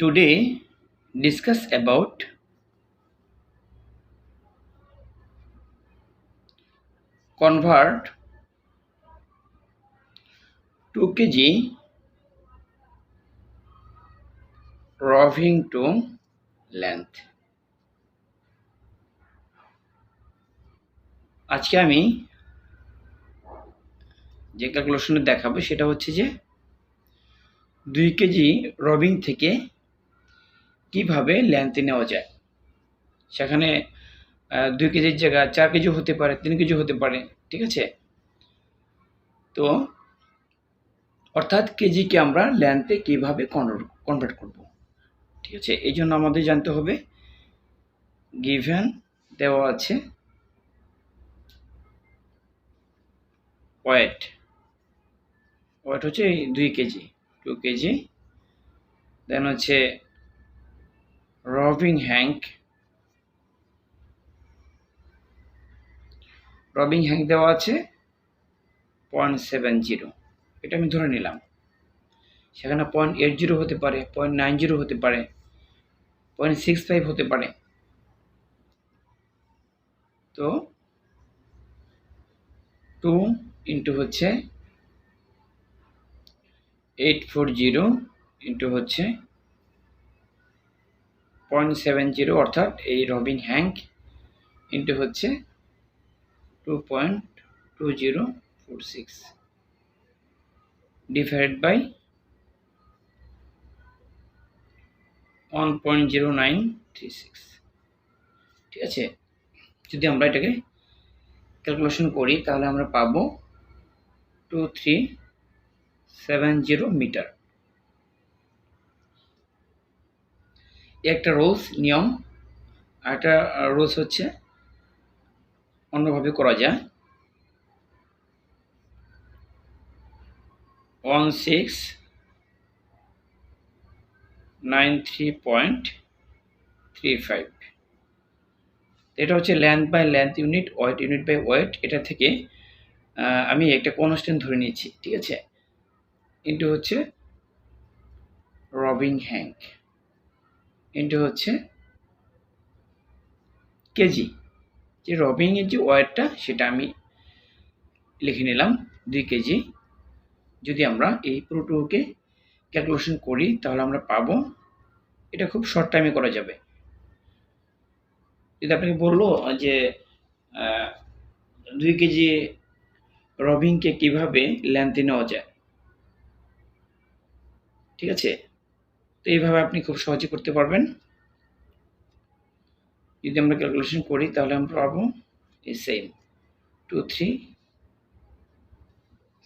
today discuss about convert 2 kg roving to length আজকে আমি যে ক্যালকুলেশনে দেখাবো সেটা হচ্ছে যে দুই কেজি রবিং থেকে কীভাবে লেন্থ নেওয়া যায়? সেখানে দুই কেজির জায়গায় চার কেজি হতে পারে, তিন কেজি হতে পারে, ঠিক আছে? তো, অর্থাৎ কেজিকে আমরা লেন্থে কীভাবে কনভার্ট করব? ঠিক আছে? এই জন্য আমাদের জানতে হবে গিভেন দেওয়া আছে ওয়েট ওয়েট হচ্ছে দুই কেজি টু কেজি দেন হচ্ছে রবিং হ্যাঙ্ক রবিং হ্যাঙ্ক দেওয়া আছে পয়েন্ট সেভেন জিরো এটা আমি ধরে নিলাম। সেখানে পয়েন্ট এইট জিরো হতে পারে পয়েন্ট নাইন জিরো হতে পারে পয়েন্ট সিক্স ফাইভ হতে পারে। তো টু ইন্টু হচ্ছে এইট ফোর জিরো ইন্টু হচ্ছে পয়েন্ট সেভেন জিরো অর্থাৎ এই রবিং হ্যাঙ্ক ইন্টু হচ্ছে two point two zero four six divide by one point zero nine three six ঠিক আছে? যদি আমরা এটাকে ক্যালকুলেশন করি, তাহলে আমরা পাবো two three seven zero metre একটা রোলস নিয়ম, আর একটা রোলস হচ্ছে অন্যভাবে করা যায়। One six nine three point three five এটা হচ্ছে length by length unit weight unit by weight এটা থেকে আমি একটা কনস্ট্যান্ট ধরে নিয়েছি, ঠিক আছে? ইন্টু হচ্ছে রবিং হ্যাঙ্ক ইন্টু হচ্ছে কেজি। যে রবিংয়ের যে ওয়েটটা সেটা আমি লিখে নিলাম দুই কেজি। যদি আমরা এই পুরোটুকুকে ক্যালকুলেশন করি, তাহলে আমরা পাবো, এটা খুব শর্ট টাইমে করা যাবে। যদি আপনাকে বলল যে দুই কেজি রবিংকে কীভাবে লেন্থে নেওয়া যায়? ঠিক আছে? তো এইভাবে আপনি খুব সহজে করতে পারবেন। যদি আমরা ক্যালকুলেশন করি, তাহলে আমরা পাবো এই same two three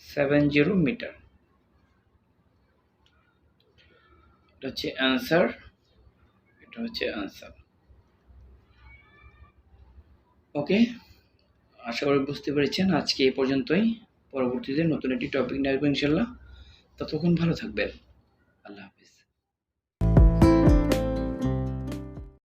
seven zero metre এটা হচ্ছে অ্যান্সার এটা হচ্ছে অ্যান্সার ওকে আশা করি বুঝতে পেরেছেন। আজকে এই পর্যন্তই। পরবর্তীতে নতুন একটি টপিক নিয়ে আসব ইনশাল্লাহ। ততক্ষণ ভালো থাকবেন। আল্লাহ হাফেজ।